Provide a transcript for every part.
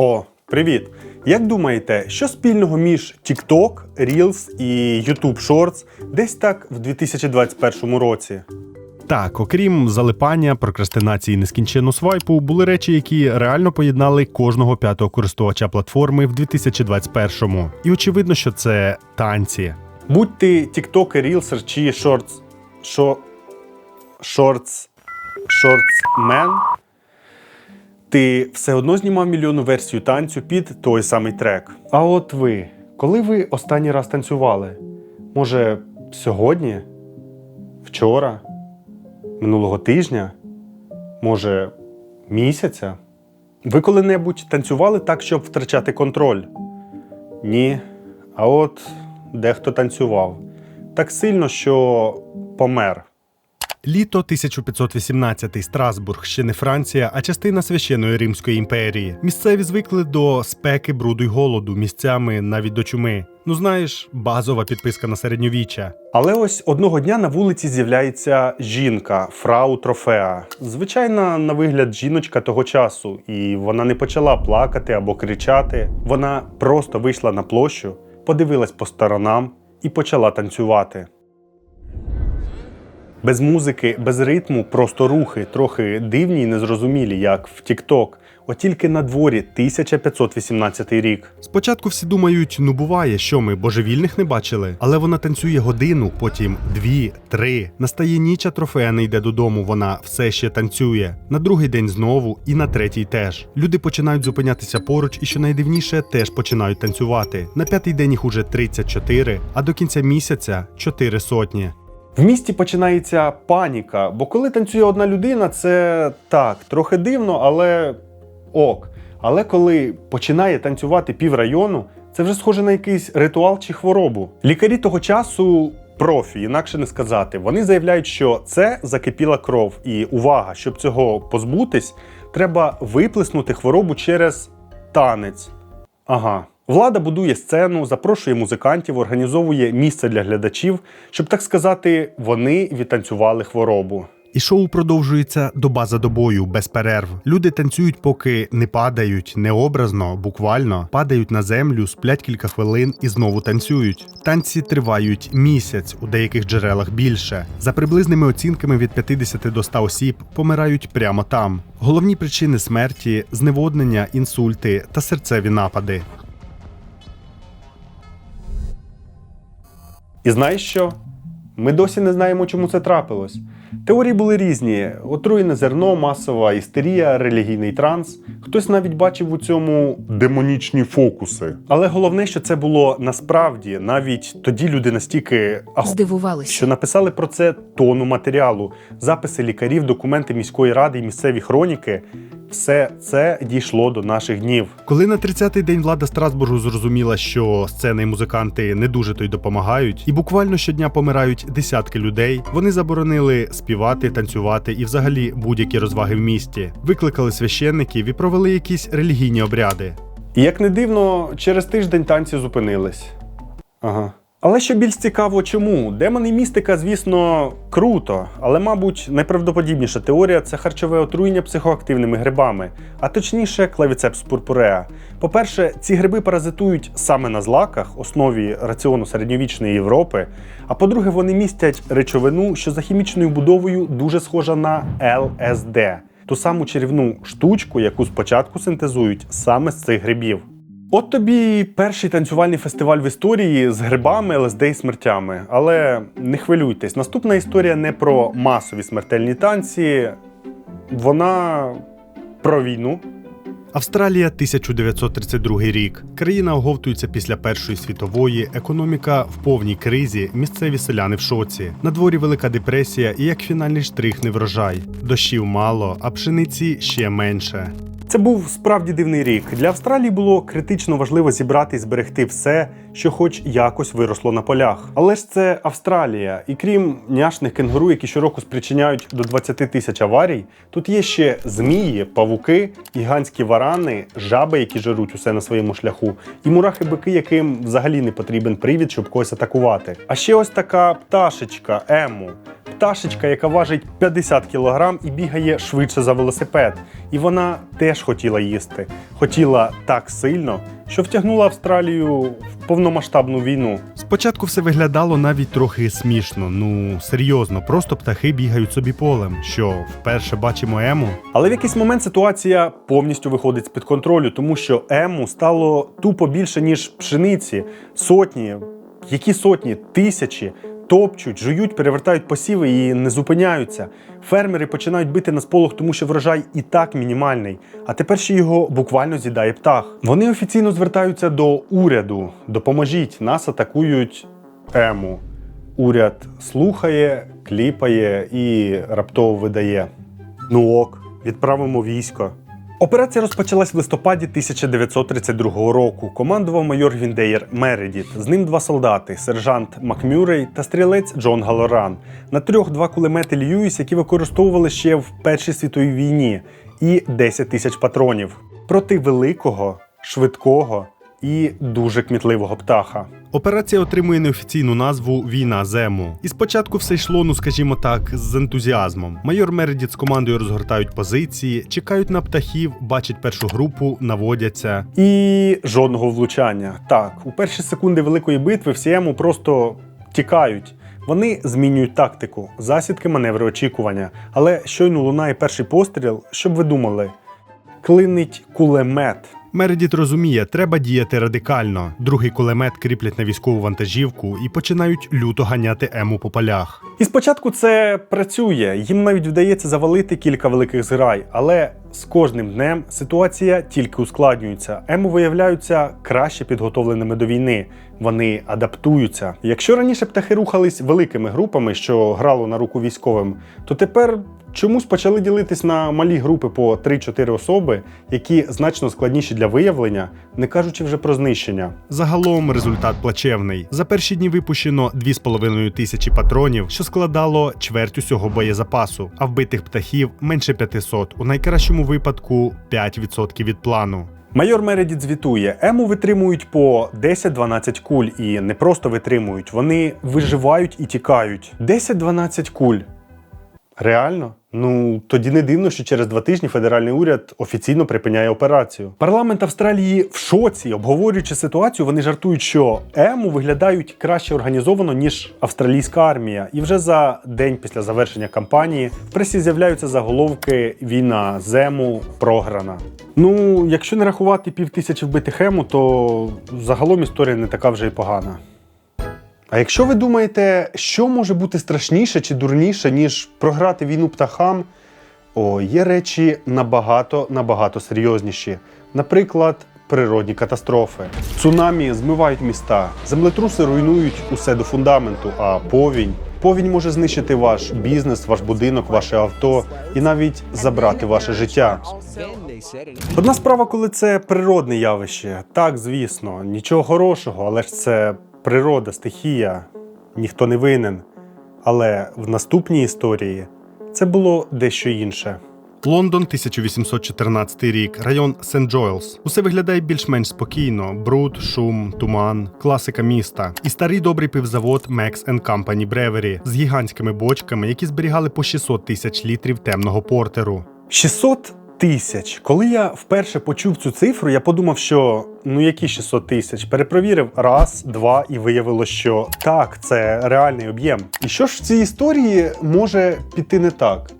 О, привіт! Як думаєте, що спільного між TikTok, Reels і YouTube Shorts десь так в 2021 році? Так, окрім залипання, прокрастинації і нескінченну свайпу, були речі, які реально поєднали кожного п'ятого користувача платформи в 2021-му. І очевидно, що це танці. Будь ти TikTok, Reels чи Shorts, шо, Shorts, Shortsman, ти все одно знімав мільйонну версію танцю під той самий трек. А от ви, коли ви останній раз танцювали? Може, сьогодні? Вчора? Минулого тижня? Може, місяця? Ви коли-небудь танцювали так, щоб втрачати контроль? Ні. А от дехто танцював так сильно, що помер. Літо 1518 Страсбург, ще не Франція, а частина священної Римської імперії. Місцеві звикли до спеки, бруду й голоду, місцями навіть до чуми. Ну знаєш, базова підписка на середньовіччя. Але ось одного дня на вулиці з'являється жінка, фрау Трофеа. Звичайна на вигляд жіночка того часу, і вона не почала плакати або кричати. Вона просто вийшла на площу, подивилась по сторонам і почала танцювати. Без музики, без ритму, просто рухи, трохи дивні і незрозумілі, як в TikTok. От тільки на дворі 1518 рік. Спочатку всі думають, ну буває, що ми божевільних не бачили, але вона танцює годину, потім дві, три. Настає ніч, а трофея не йде додому. Вона все ще танцює. На другий день знову і на третій теж. Люди починають зупинятися поруч, і що найдивніше, теж починають танцювати. На п'ятий день їх уже 34, а до кінця місяця 4 сотні. В місті починається паніка, бо коли танцює одна людина, це так, трохи дивно, але ок. Але коли починає танцювати пів району, це вже схоже на якийсь ритуал чи хворобу. Лікарі того часу. Профі, інакше не сказати. Вони заявляють, що це закипіла кров, і увага, щоб цього позбутись, треба виплеснути хворобу через танець. Ага. Влада будує сцену, запрошує музикантів, організовує місце для глядачів, щоб так сказати, вони відтанцювали хворобу. І шоу продовжується доба за добою, без перерв. Люди танцюють, поки не падають, не образно, буквально падають на землю, сплять кілька хвилин і знову танцюють. Танці тривають місяць, у деяких джерелах більше. За приблизними оцінками від 50 до 100 осіб помирають прямо там. Головні причини смерті зневоднення, інсульти та серцеві напади. І знаєш що? Ми досі не знаємо, чому це трапилось. Теорії були різні: отруєне зерно, масова істерія, релігійний транс. Хтось навіть бачив у цьому демонічні фокуси. Але головне, що це було насправді, навіть тоді люди настільки ах... Здивувалися. що написали про це тону матеріалу, записи лікарів, документи міської ради і місцеві хроніки. Все це дійшло до наших днів. Коли на 30-й день влада Страсбургу зрозуміла, що сцени і музиканти не дуже то й допомагають, і буквально щодня помирають десятки людей, вони заборонили співати, танцювати і взагалі будь-які розваги в місті. Викликали священників і провели якісь релігійні обряди. І як не дивно, через тиждень танці зупинились. Ага. Але що більш цікаво, чому? Демони містика, звісно, круто, але, мабуть, найправдоподібніша теорія це харчове отруєння психоактивними грибами, а точніше, клавіцепс пурпуреа. По-перше, ці гриби паразитують саме на злаках, основі раціону середньовічної Європи. А по-друге, вони містять речовину, що за хімічною будовою дуже схожа на ЛСД, ту саму чарівну штучку, яку спочатку синтезують саме з цих грибів. От тобі перший танцювальний фестиваль в історії з грибами, ЛСД і смертями. Але не хвилюйтесь, наступна історія не про масові смертельні танці, вона про війну. Австралія 1932 рік. Країна оговтується після Першої світової, економіка в повній кризі, місцеві селяни в шоці. На дворі велика депресія і як фінальний штрих не врожай. Дощів мало, а пшениці ще менше. Це був справді дивний рік. Для Австралії було критично важливо зібрати і зберегти все, що хоч якось виросло на полях. Але ж це Австралія, і крім няшних кенгуру, які щороку спричиняють до 20 тисяч аварій, тут є ще змії, павуки, гігантські варани, жаби, які жируть усе на своєму шляху, і мурахи-бики, яким взагалі не потрібен привід, щоб когось атакувати. А ще ось така пташечка Ему. Пташечка, яка важить 50 кг і бігає швидше за велосипед. І вона теж хотіла їсти. Хотіла так сильно, що втягнула Австралію в повномасштабну війну. Спочатку все виглядало навіть трохи смішно. Ну серйозно, просто птахи бігають собі полем. Що вперше бачимо ему? Але в якийсь момент ситуація повністю виходить з-під контролю, тому що ему стало тупо більше, ніж пшениці. Сотні, які сотні, тисячі топчуть, жують, перевертають посіви і не зупиняються. Фермери починають бити на сполох, тому що врожай і так мінімальний. А тепер ще його буквально з'їдає птах. Вони офіційно звертаються до уряду. Допоможіть, нас атакують ему. Уряд слухає, кліпає і раптово видає. Ну ок, відправимо військо. Операція розпочалась в листопаді 1932 року. Командував майор Гвіндеєр Мередіт. З ним два солдати: сержант Макмюрей та стрілець Джон Галоран. На трьох два кулемети Льюіс, які використовували ще в Першій світовій війні, і 10 тисяч патронів проти великого, швидкого і дуже кмітливого птаха. Операція отримує неофіційну назву Війна з ему. І спочатку все йшло, ну скажімо так, з ентузіазмом. Майор Мередіт з командою розгортають позиції, чекають на птахів, бачать першу групу, наводяться. І жодного влучання. Так, у перші секунди великої битви всі ему просто тікають. Вони змінюють тактику, засідки, маневри, очікування. Але щойно лунає перший постріл, щоб ви думали, клинить кулемет. Мередіт розуміє, треба діяти радикально. Другий кулемет кріплять на військову вантажівку і починають люто ганяти ему по полях. І спочатку це працює, їм навіть вдається завалити кілька великих зграй, але з кожним днем ситуація тільки ускладнюється. Ему виявляються краще підготовленими до війни. Вони адаптуються. Якщо раніше птахи рухались великими групами, що грало на руку військовим, то тепер чомусь почали ділитись на малі групи по 3-4 особи, які значно складніші для виявлення, не кажучи вже про знищення. Загалом результат плачевний. За перші дні випущено 2,5 тисячі патронів, що складало чверть усього боєзапасу, а вбитих птахів менше 500, у найкращому випадку 5% від плану. Майор Мередіт звітує, ему витримують по 10-12 куль і не просто витримують, вони виживають і тікають. 10-12 куль. Реально? Ну тоді не дивно, що через два тижні федеральний уряд офіційно припиняє операцію. Парламент Австралії в шоці, обговорюючи ситуацію, вони жартують, що ему виглядають краще організовано ніж австралійська армія. І вже за день після завершення кампанії в пресі з'являються заголовки Війна з ему програна. Ну, якщо не рахувати півтисячі вбитих ему, то загалом історія не така вже й погана. А якщо ви думаєте, що може бути страшніше чи дурніше, ніж програти війну птахам, о, є речі набагато набагато серйозніші. Наприклад, природні катастрофи. Цунамі змивають міста, землетруси руйнують усе до фундаменту, а повінь. Повінь може знищити ваш бізнес, ваш будинок, ваше авто і навіть забрати ваше життя. Одна справа, коли це природне явище. Так, звісно, нічого хорошого, але ж це природа, стихія, ніхто не винен. Але в наступній історії це було дещо інше. Лондон, 1814 рік, район Сент Джоелс. Усе виглядає більш-менш спокійно: бруд, шум, туман, класика міста. І старий добрий пивзавод Max Company Brewery з гігантськими бочками, які зберігали по 600 тисяч літрів темного портеру. 600 тисяч. Коли я вперше почув цю цифру, я подумав, що ну які 600 тисяч. Перепровірив раз, два, і виявилося, що так, це реальний об'єм. І що ж в цій історії може піти не так?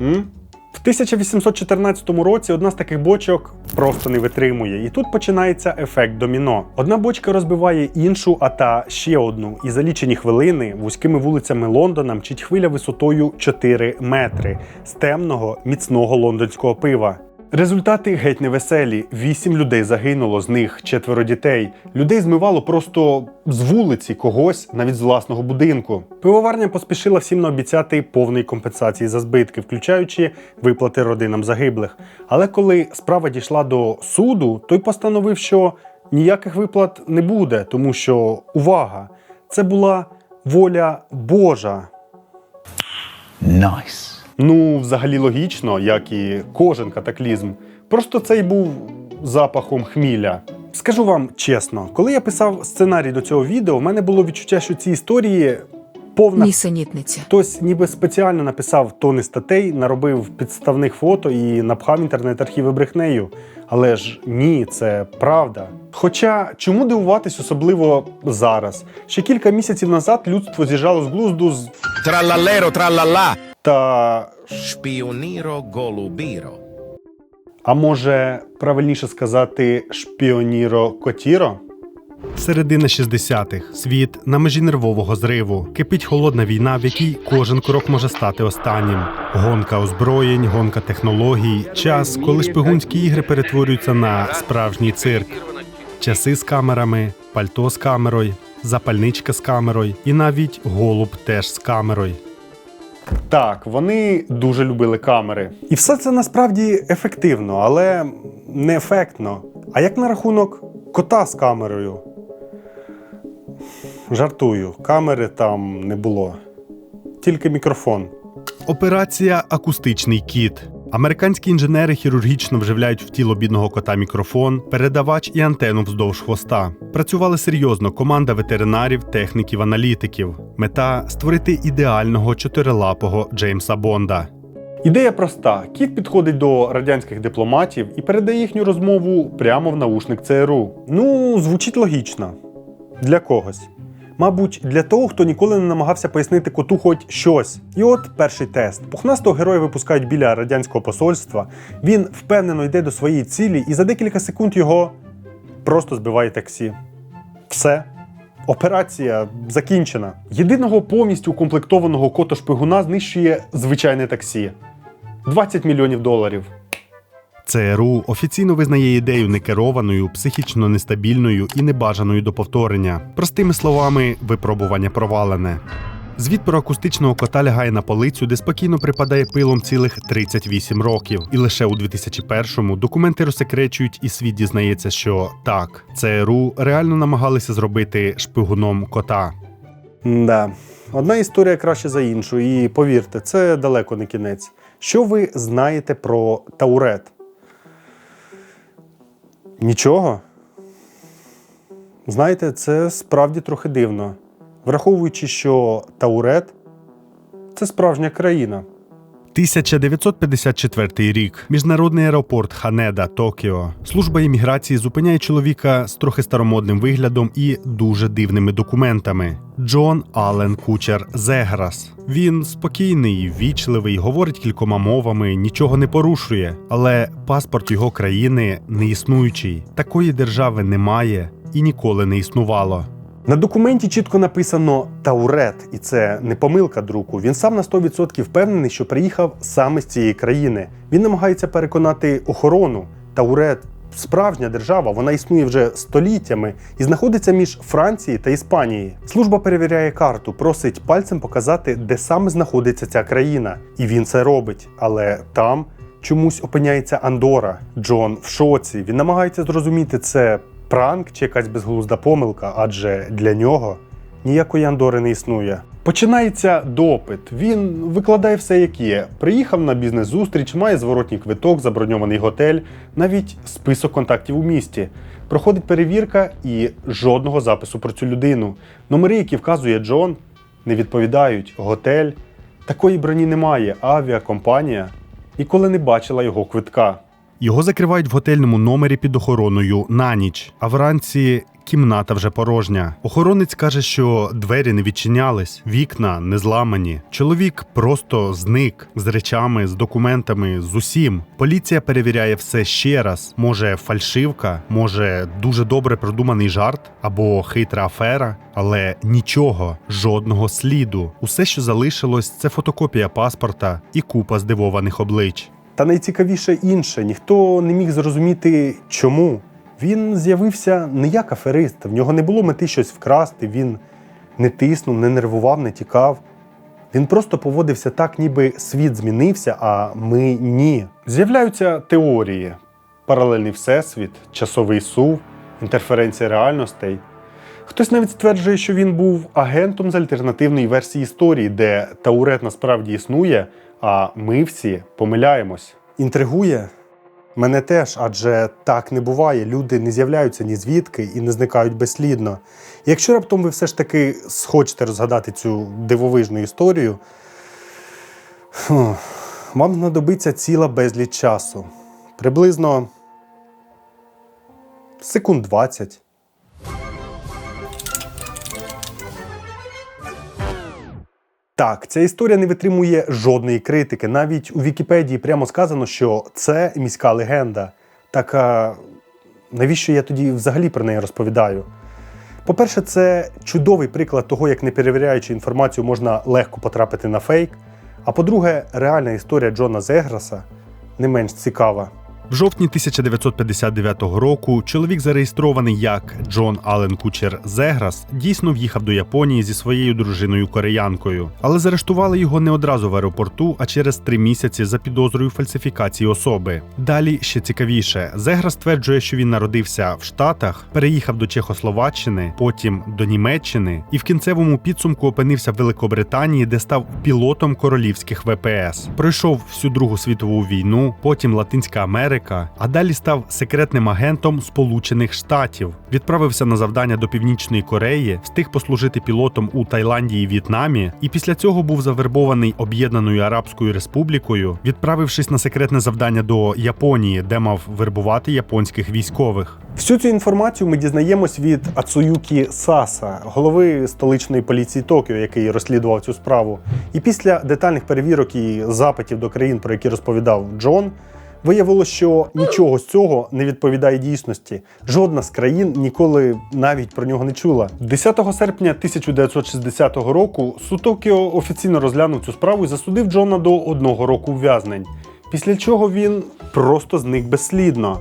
М? В 1814 році одна з таких бочок просто не витримує, і тут починається ефект доміно. Одна бочка розбиває іншу, а та ще одну. І за лічені хвилини вузькими вулицями Лондона мчить хвиля висотою 4 метри з темного міцного лондонського пива. Результати геть невеселі. Вісім людей загинуло, з них четверо дітей. Людей змивало просто з вулиці когось, навіть з власного будинку. Пивоварня поспішила всім наобіцяти повної компенсації за збитки, включаючи виплати родинам загиблих. Але коли справа дійшла до суду, той постановив, що ніяких виплат не буде, тому що увага! Це була воля Божа. Nice. Ну, взагалі логічно, як і кожен катаклізм. Просто цей був запахом хміля. Скажу вам чесно, коли я писав сценарій до цього відео, в мене було відчуття, що ці історії Повна Нісенітниця. Хтось ніби спеціально написав тони статей, наробив підставних фото і напхав інтернет-архіви брехнею. Але ж ні, це правда. Хоча чому дивуватись особливо зараз? Ще кілька місяців назад людство з'їжджало з глузду з Trallallero trallallà, та spioniro golubiro. а може правильніше сказати шпіоніро котіро? Середина 60-х. Світ на межі нервового зриву. Кипить холодна війна, в якій кожен крок може стати останнім. Гонка озброєнь, гонка технологій, час, коли шпигунські ігри перетворюються на справжній цирк. Часи з камерами, пальто з камерою, запальничка з камерою і навіть голуб теж з камерою. Так, вони дуже любили камери. І все це насправді ефективно, але не ефектно. А як на рахунок кота з камерою? Жартую, камери там не було. Тільки мікрофон. Операція Акустичний кіт. Американські інженери хірургічно вживляють в тіло бідного кота мікрофон, передавач і антенну вздовж хвоста. Працювали серйозно команда ветеринарів, техніків, аналітиків. Мета створити ідеального чотирилапого Джеймса Бонда. Ідея проста: кіт підходить до радянських дипломатів і передає їхню розмову прямо в наушник ЦРУ. Ну, звучить логічно. Для когось. Мабуть, для того, хто ніколи не намагався пояснити коту хоч щось. І от перший тест. Пухнастого героя випускають біля радянського посольства. Він впевнено йде до своєї цілі, і за декілька секунд його просто збиває таксі. Все. Операція закінчена. Єдиного повністю укомплектованого кота-шпигуна знищує звичайне таксі. 20 мільйонів доларів. ЦРУ офіційно визнає ідею некерованою, психічно нестабільною і небажаною до повторення. Простими словами, випробування провалене. Звіт про акустичного кота лягає на полицю, де спокійно припадає пилом цілих 38 років. І лише у 2001-му документи розсекречують, і світ дізнається, що так, ЦРУ реально намагалися зробити шпигуном кота. Да. Одна історія краще за іншу, і повірте, це далеко не кінець. Що ви знаєте про Таурет? Нічого. Знаєте, це справді трохи дивно. Враховуючи, що Таурет це справжня країна. 1954 рік. Міжнародний аеропорт Ханеда, Токіо. Служба імміграції зупиняє чоловіка з трохи старомодним виглядом і дуже дивними документами. Джон Аллен Кучер Зеграс. Він спокійний, вічливий, говорить кількома мовами, нічого не порушує. Але паспорт його країни не існуючий. Такої держави немає і ніколи не існувало. На документі чітко написано Таурет, і це не помилка друку. Він сам на 100% впевнений, що приїхав саме з цієї країни. Він намагається переконати охорону. Таурет справжня держава, вона існує вже століттями і знаходиться між Францією та Іспанією. Служба перевіряє карту, просить пальцем показати, де саме знаходиться ця країна. І він це робить. Але там чомусь опиняється Андора. Джон в шоці. Він намагається зрозуміти це пранк чи якась безглузда помилка, адже для нього ніякої Андори не існує. Починається допит. Він викладає все, як є. Приїхав на бізнес-зустріч, має зворотній квиток, заброньований готель, навіть список контактів у місті. Проходить перевірка і жодного запису про цю людину. Номери, які вказує Джон, не відповідають. Готель такої броні немає. Авіакомпанія ніколи не бачила його квитка. Його закривають в готельному номері під охороною на ніч, а вранці кімната вже порожня. Охоронець каже, що двері не відчинялись, вікна не зламані. Чоловік просто зник з речами, з документами, з усім. Поліція перевіряє все ще раз. Може, фальшивка, може, дуже добре продуманий жарт або хитра афера, але нічого, жодного сліду. Усе, що залишилось, це фотокопія паспорта і купа здивованих облич. Та найцікавіше інше, ніхто не міг зрозуміти, чому. Він з'явився не як аферист, в нього не було мети щось вкрасти, він не тиснув, не нервував, не тікав. Він просто поводився так, ніби світ змінився, а ми ні. З'являються теорії: паралельний всесвіт, часовий сув, інтерференція реальностей. Хтось навіть стверджує, що він був агентом з альтернативної версії історії, де Таурет насправді існує, а ми всі помиляємось. Інтригує? Мене теж, адже так не буває. Люди не з'являються ні звідки і не зникають безслідно. Якщо раптом ви все ж таки схочете розгадати цю дивовижну історію, вам знадобиться ціла безліч часу. Приблизно секунд 20. Так, ця історія не витримує жодної критики. Навіть у Вікіпедії прямо сказано, що це міська легенда. Так а навіщо я тоді взагалі про неї розповідаю? По-перше, це чудовий приклад того, як не перевіряючи інформацію, можна легко потрапити на фейк. А по-друге, реальна історія Джона Зеграса не менш цікава. В жовтні 1959 року чоловік, зареєстрований як Джон Ален Кучер Зеграс, дійсно в'їхав до Японії зі своєю дружиною кореянкою, але заарештували його не одразу в аеропорту, а через три місяці за підозрою фальсифікації особи. Далі ще цікавіше, Зеграс стверджує, що він народився в Штатах, переїхав до Чехословаччини, потім до Німеччини і в кінцевому підсумку опинився в Великобританії, де став пілотом королівських ВПС. Пройшов всю Другу світову війну, потім Латинська Америка, а далі став секретним агентом Сполучених Штатів. Відправився на завдання до Північної Кореї, встиг послужити пілотом у Таїланді і В'єтнамі, і після цього був завербований Об'єднаною Арабською Республікою, відправившись на секретне завдання до Японії, де мав вербувати японських військових. Всю цю інформацію ми дізнаємось від Ацуюкі Саса, голови столичної поліції Токіо, який розслідував цю справу. І після детальних перевірок і запитів до країн, про які розповідав Джон, виявилося, що нічого з цього не відповідає дійсності. Жодна з країн ніколи навіть про нього не чула. 10 серпня 1960 року суд Токіо офіційно розглянув цю справу і засудив Джона до одного року ув'язнень. Після чого він просто зник безслідно.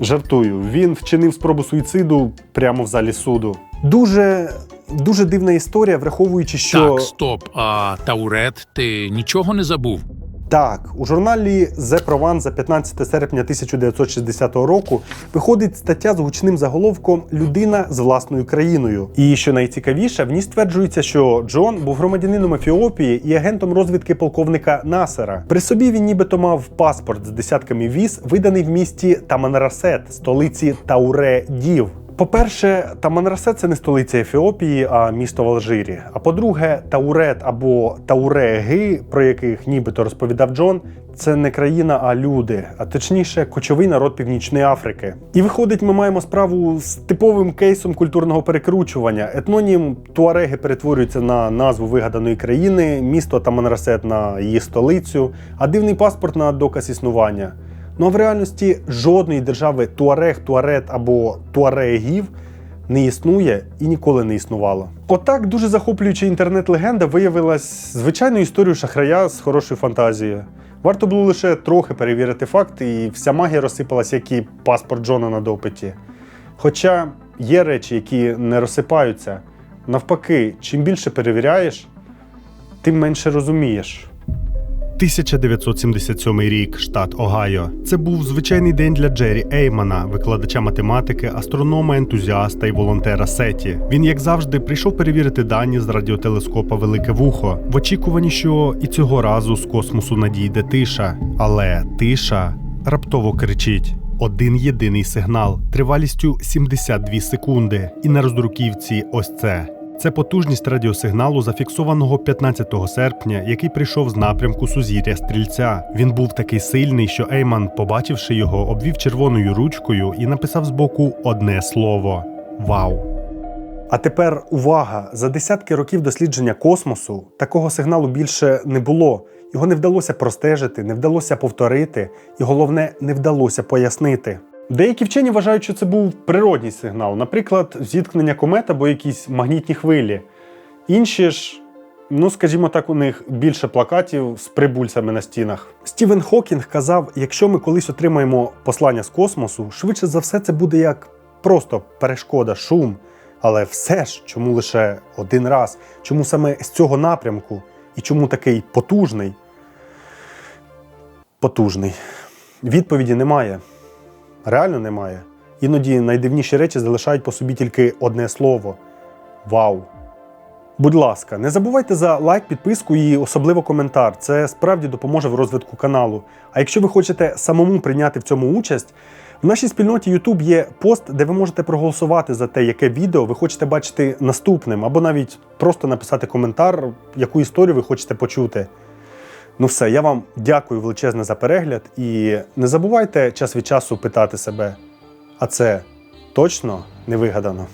Жартую, він вчинив спробу суїциду прямо в залі суду. Дуже дуже дивна історія, враховуючи, що Так, стоп. А Таурет, ти нічого не забув? Так, у журналі The Provence за 15 серпня 1960 року виходить стаття з гучним заголовком Людина з власною країною. І що найцікавіше, в ній стверджується, що Джон був громадянином Ефіопії і агентом розвідки полковника Насера. При собі він нібито мав паспорт з десятками віз, виданий в місті Таманрасет, столиці Тауре Дів. По-перше, Таманрасе це не столиця Ефіопії, а місто в Алжирі. А по-друге, Таурет або Тауреги, про яких нібито розповідав Джон, це не країна, а люди, а точніше, кочовий народ Північної Африки. І виходить, ми маємо справу з типовим кейсом культурного перекручування. Етнонім Туареги перетворюється на назву вигаданої країни, місто Таманрасет на її столицю, а дивний паспорт на доказ існування. Ну а в реальності жодної держави Туарег, Туарет або Туарегів не існує і ніколи не існувало. Отак дуже захоплююча інтернет-легенда виявилась звичайною історією шахрая з хорошою фантазією. Варто було лише трохи перевірити факти, і вся магія розсипалась, як і паспорт Джона на допиті. Хоча є речі, які не розсипаються. Навпаки, чим більше перевіряєш, тим менше розумієш. 1977 рік, штат Огайо. Це був звичайний день для Джері Еймана, викладача математики, астронома, ентузіаста і волонтера Сеті. Він, як завжди, прийшов перевірити дані з радіотелескопа Велике Вухо, в очікуванні, що і цього разу з космосу надійде тиша. Але тиша раптово кричить. Один єдиний сигнал тривалістю 72 секунди. І на роздруківці ось це. Це потужність радіосигналу, зафіксованого 15 серпня, який прийшов з напрямку сузір'я стрільця. Він був такий сильний, що Ейман, побачивши його, обвів червоною ручкою і написав збоку одне слово: Вау! А тепер увага! За десятки років дослідження космосу такого сигналу більше не було. Його не вдалося простежити, не вдалося повторити, і головне, не вдалося пояснити. Деякі вчені вважають, що це був природній сигнал, наприклад, зіткнення комет або якісь магнітні хвилі. Інші ж, ну скажімо так, у них більше плакатів з прибульцями на стінах. Стівен Хокінг казав: якщо ми колись отримаємо послання з космосу, швидше за все це буде як просто перешкода, шум. Але все ж, чому лише один раз? Чому саме з цього напрямку? І чому такий потужний? Потужний. Відповіді немає. Реально немає. Іноді найдивніші речі залишають по собі тільки одне слово: Вау! Будь ласка, не забувайте за лайк, підписку і особливо коментар. Це справді допоможе в розвитку каналу. А якщо ви хочете самому прийняти в цьому участь, в нашій спільноті YouTube є пост, де ви можете проголосувати за те, яке відео ви хочете бачити наступним, або навіть просто написати коментар, яку історію ви хочете почути. Ну все, я вам дякую величезне за перегляд і не забувайте час від часу питати себе, а це точно не вигадано.